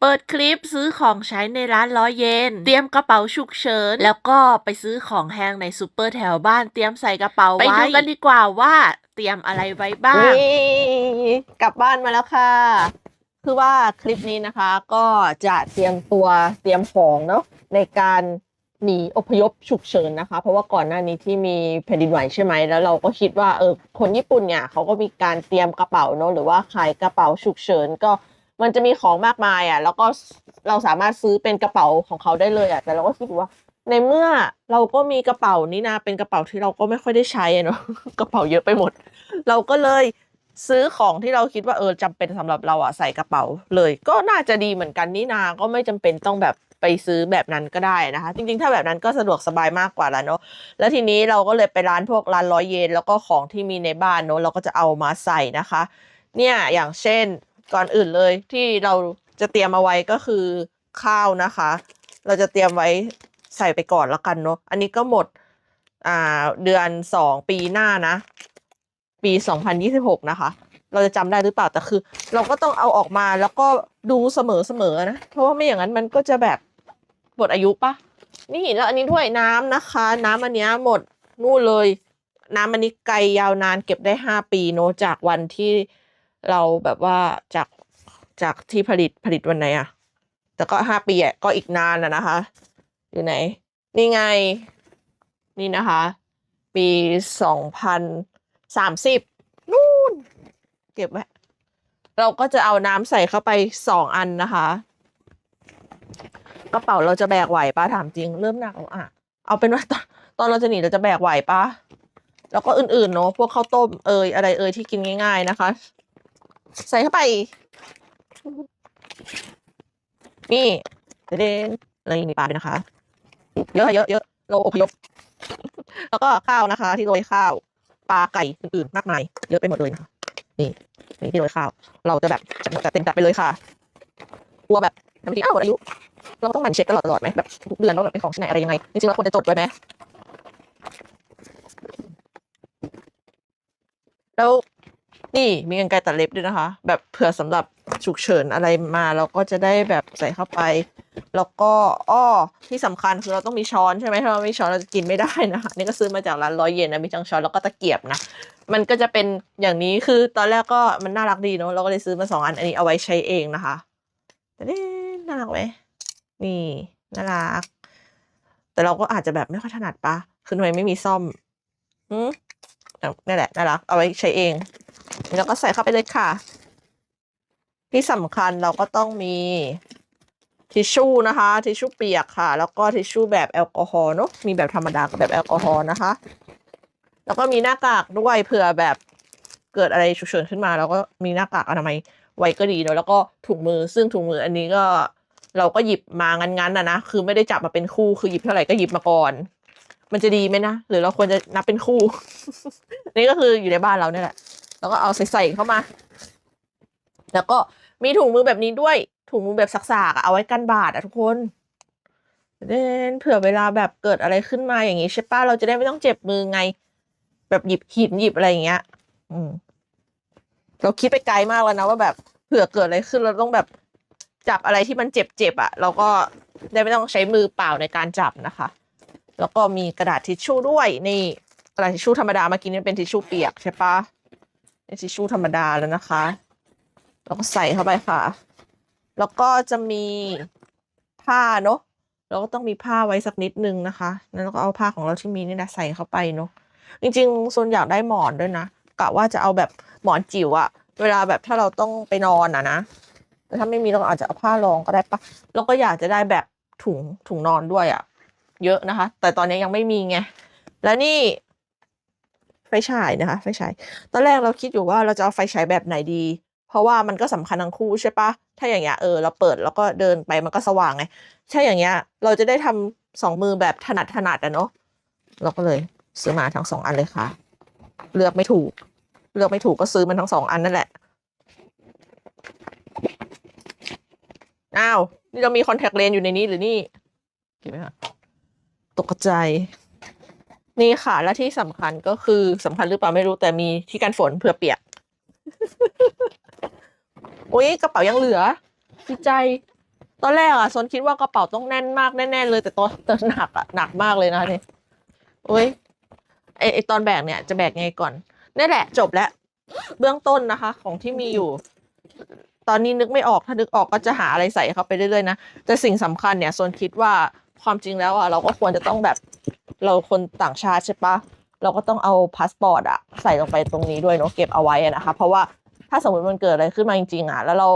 เปิดคลิปซื้อของใช้ในร้านร้อยเยน เตรียมกระเป๋าฉุกเฉิน แล้วก็ไปซื้อของแห้งในซูเปอร์แถวบ้าน เตรียมใส่กระเป๋าไว้ ไปดูกันดีกว่าว่าเตรียมอะไรไว้บ้างนี่กลับบ้านมาแล้วค่ะ คือว่าคลิปนี้นะคะก็จะเตรียมตัวเตรียมของเนาะในการหนีอพยพฉุกเฉินนะคะ เพราะว่าก่อนหน้านี้ที่มีแผ่นดินไหวใช่ไหมแล้วเราก็คิดว่าเออคนญี่ปุ่นเนี่ยเขาก็มีการเตรียมกระเป๋าเนาะหรือว่าขายกระเป๋าฉุกเฉินก็ มันจะมีของมากมายอะ แล้วก็เราสามารถซื้อเป็นกระเป๋าของเขาได้เลยอะ แต่เราก็คิดว่า ในเมื่อเราก็มีกระเป๋านี้นะ เป็นกระเป๋าที่เราก็ไม่ค่อยได้ใช้เนาะ กระเป๋าเยอะไปหมด เราก็เลยซื้อของที่เราคิดว่าเออจำเป็นสำหรับเราอะใส่กระเป๋าเลย ก็น่าจะดีเหมือนกันนี่นา ก็ไม่จำเป็นต้องแบบไปซื้อแบบนั้นก็ได้นะคะ จริงๆ ถ้าแบบนั้นก็สะดวกสบายมากกว่าแล้วเนาะแล้วทีนี้เราก็เลยไปร้านพวกร้านร้อยเยนแล้วก็ของที่มีในบ้านเนาะเราก็จะเอามาใส่นะคะ เนี่ยอย่างเช่น ก่อนอื่นเลยที่เราจะเตรียมเอาไว้ก็คือข้าวนะคะ เราจะเตรียมไว้ใส่ไปก่อนแล้วกันเนาะอันนี้ก็หมดอ่าเดือนสองปีหน้านะ ปีสองพันยี่สิบหกนะคะ เราจะจำได้หรือเปล่าแต่คือ เราก็ต้องเอาออกมาแล้วก็ดูเสมอเสมอนะ เพราะว่าไม่อย่างนั้นมันก็จะแบบหมดอายุปะนี่แล้วอันนี้ด้วยน้ำนะคะ น้ำอันนี้หมดนู่นเลย น้ำอันนี้ไกลยาวนานเก็บได้ห้าปีเนอะจากวันที่ เราแบบว่าจากจากที่ผลิตผลิตวันไหนอะแต่ก็ห้าปีอะก็อีกนานอะนะคะ อยู่ไหน นี่ไง นี่นะคะ ปีสองพันสามสิบนู่น เก็บไว้ เราก็จะเอาน้ำใส่เข้าไปสองอันนะคะ กระเป๋าเราจะแบกไหวปะถามจริง เริ่มหนักแล้วอะเอาเป็นว่าตอนตอนเราจะหนีเราจะแบกไหวปะแล้วก็อื่นๆเนอะพวกข้าวต้มเอยอะไรเอยที่กินง่าย ๆนะคะ ใส่เข้าไป นี่เด่นอะไรมีปลาด้วยนะคะ เยอะเยอะเยอะเราอพยพ แล้วก็ข้าวนะคะ ที่โรยข้าวปลาไก่อื่นๆมากมายเยอะไปหมดเลยนะคะนี่นี่ที่โรยข้าว เราจะแบบจัดจัดเต็มจัดไปเลยค่ะกลัวแบบบางทีอ้าวหมดอายุ เราต้องหมั่นเช็คตลอดตลอดไหมแบบทุกเดือนว่าแบบเป็นของที่ไหนอะไรยังไงจริงๆเราควรจะจดไว้ไหมแล้ว นี่มีกรรไกรตัดเล็บด้วยนะคะ แบบเผื่อสำหรับฉุกเฉินอะไรมาเราก็จะได้แบบใส่เข้าไป แล้วก็อ้อที่สำคัญคือเราต้องมีช้อนใช่ไหมถ้าเราไม่มีช้อนเราจะกินไม่ได้นะคะนี่ก็ซื้อมาจากร้านร้อยเยนนะมีทั้งช้อนแล้วก็ตะเกียบนะมันก็จะเป็นอย่างนี้คือตอนแรกก็มันน่ารักดีเนาะเราก็เลยซื้อมาสองอันอันนี้เอาไว้ใช้เองนะคะแต่นี่น่ารักไหมนี่น่ารัก แต่เราก็อาจจะแบบไม่ค่อยถนัดปะคือทำไมไม่มีซ่อมอืมนี่แหละน่ารักเอาไว้ใช้เอง แล้วก็ใส่เข้าไปเลยค่ะ ที่สำคัญเราก็ต้องมีทิชชู่นะคะ ทิชชู่เปียกค่ะ แล้วก็ทิชชู่แบบแอลกอฮอล์เนอะมีแบบธรรมดากับแบบแอลกอฮอล์นะคะ แล้วก็มีหน้ากากด้วยเผื่อแบบเกิดอะไรฉุกเฉินขึ้นมาแล้วก็มีหน้ากากอนามัยไว้ก็ดีเนอะแล้วก็ถุงมือซึ่งถุงมืออันนี้ก็เราก็หยิบมางั้นๆนะนะคือไม่ได้จับมาเป็นคู่คือหยิบเท่าไหร่ก็หยิบมาก่อน มันจะดีไหมนะหรือเราควรจะนับเป็นคู่ นี่ก็คืออยู่ในบ้านเราเนี่ยแหละ แล้วก็เอาใส่ๆเข้ามา แล้วก็มีถุงมือแบบนี้ด้วย ถุงมือแบบสักๆเอาไว้กันบาดอะทุกคนเด่นเผื่อเวลาแบบเกิดอะไรขึ้นมาอย่างงี้ใช่ปะเราจะได้ไม่ต้องเจ็บมือไง แบบหยิบหินหยิบอะไรอย่างเงี้ย อืม เราคิดไปไกลมากแล้วนะว่าแบบเผื่อเกิดอะไรขึ้นเราต้องแบบจับอะไรที่มันเจ็บๆอะ่ะ เราก็ได้ไม่ต้องใช้มือเปล่าในการจับนะคะ แล้วก็มีกระดาษทิชชู่ด้วยนี่กระดาษทิชชู่ธรรมดาเมื่อกี้นี่เป็นทิชชู่เปียกใช่ปะ เป็นทิชชู่ธรรมดาแล้วนะคะแล้วก็ใส่เข้าไปค่ะ แล้วก็จะมีผ้าเนอะเราก็ต้องมีผ้าไว้สักนิดนึงนะคะแล้วเราก็เอาผ้าของเราที่มีนี่นะใส่เข้าไปเนอะจริงๆโซนอยากได้หมอนด้วยนะกะว่าจะเอาแบบหมอนจิ๋วอะเวลาแบบถ้าเราต้องไปนอนอะนะแต่ถ้าไม่มีเราอาจจะเอาผ้ารองก็ได้ปะแล้วก็อยากจะได้แบบถุงถุงนอนด้วยอะเยอะนะคะ แต่ตอนนี้ยังไม่มีไงแล้วนี่ ไฟฉายนะคะ ไฟฉาย ตอนแรกเราคิดอยู่ว่าเราจะเอาไฟฉายแบบไหนดี เพราะว่ามันก็สำคัญทั้งคู่ใช่ปะถ้าอย่างเงี้ยเออเราเปิดแล้วก็เดินไปมันก็สว่างไงถ้าอย่างเงี้ย เราจะได้ทำสองมือแบบถนัดถนัดอะเนาะเราก็เลยซื้อมาทั้งสองอันเลยค่ะ เลือกไม่ถูก เลือกไม่ถูกก็ซื้อมันทั้งสองอันนั่นแหละอ้าว นี่เรามีคอนแทคเลนส์อยู่ในนี้หรือนี่เห็นไหมคะตกใจ นี่ค่ะ และที่สำคัญก็คือสำคัญหรือเปล่าไม่รู้แต่มีที่กันฝนเผื่อเปียกอุ้ยกระเป๋ายังเหลือดีใจ ตอนแรกอะโซนคิดว่ากระเป๋าต้องแน่นมากแน่ๆเลย แต่ตอนแต่หนักอะหนักมากเลยนะนี่โอ้ยไอไอตอนแบกเนี่ยจะแบกไงก่อนนี่แหละ จบแล้วเบื้องต้นนะคะ ของที่มีอยู่ ตอนนี้นึกไม่ออกถ้านึกออกก็จะหาอะไรใส่เข้าไปเรื่อยๆนะแต่สิ่งสำคัญเนี่ยโซนคิดว่า ความจริงแล้วอะเราก็ควรจะต้องแบบเราคนต่างชาติใช่ปะเราก็ต้องเอาพาสปอร์ตอะใส่ลงไปตรงนี้ด้วยเนาะเก็บเอาไว้นะคะ เพราะว่าถ้าสมมติมันเกิดอะไรขึ้นมาจริงๆอะแล้วเรา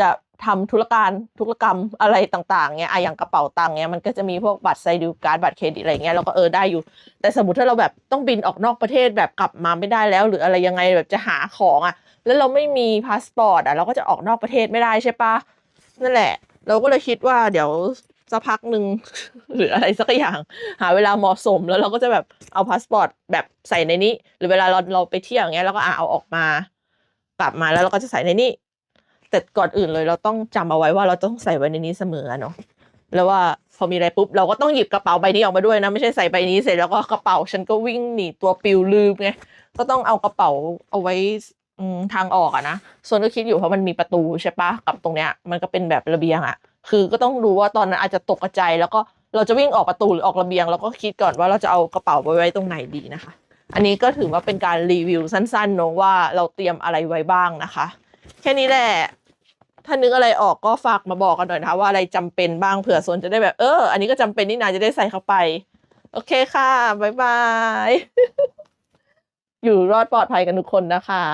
จะทำธุรการธุรกรรมอะไรต่างๆเนี้ยอะอย่างกระเป๋าตังค์เนี้ยมันก็จะมีพวกบัตรไซดิวการ์ดบัตรเครดิตอะไรเงี้ยเราก็เออได้อยู่ แต่สมมติถ้าเราแบบต้องบินออกนอกประเทศแบบกลับมาไม่ได้แล้ว หรืออะไรยังไงแบบจะหาของอะแล้วเราไม่มีพาสปอร์ตอะเราก็จะออกนอกประเทศไม่ได้ใช่ปะนั่นแหละ เราก็เลยคิดว่าเดี๋ยว สักพักหนึ่งหรืออะไรสักอย่าง หาเวลาเหมาะสมแล้วเราก็จะแบบเอาพาสปอร์ตแบบใส่ในนี้ หรือเวลาเราเราไปเที่ยวอย่างเงี้ยเราก็เอาออกมา กลับมาแล้วเราก็จะใส่ในนี้แต่ก่อนอื่นเลยเราต้องจำเอาไว้ว่าเราต้องใส่ไว้ในนี้เสมอเนาะแล้วว่าพอมีอะไรปุ๊บเราก็ต้องหยิบกระเป๋าใบนี้ออกมาด้วยนะไม่ใช่ใส่ใบนี้เสร็จแล้วก็กระเป๋าฉันก็วิ่งหนีตัวปิวลืมไงก็ต้องเอากระเป๋าเอาไว้ทางออกอะนะส่วนก็คิดอยู่เพราะมันมีประตูใช่ปะกับตรงเนี้ย มันก็เป็นแบบระเบียงอะ คือก็ต้องรู้ว่าตอนนั้นอาจจะตกใจแล้วก็เราจะวิ่งออกประตูหรือออกระเบียงเราก็คิดก่อนว่าเราจะเอากระเป๋าไปไว้ตรงไหนดีนะคะ อันนี้ก็ถือว่าเป็นการรีวิวสั้นๆเนอะว่าเราเตรียมอะไรไว้บ้างนะคะ แค่นี้แหละถ้านึกอะไรออกก็ฝากมาบอกกันหน่อยนะคะว่าอะไรจำเป็นบ้างเผื่อโซนจะได้แบบเอออันนี้ก็จำเป็นนี่นาจะได้ใส่เข้าไป โอเคค่ะบ๊ายบายอยู่รอดปลอดภัยกันทุกคนนะคะ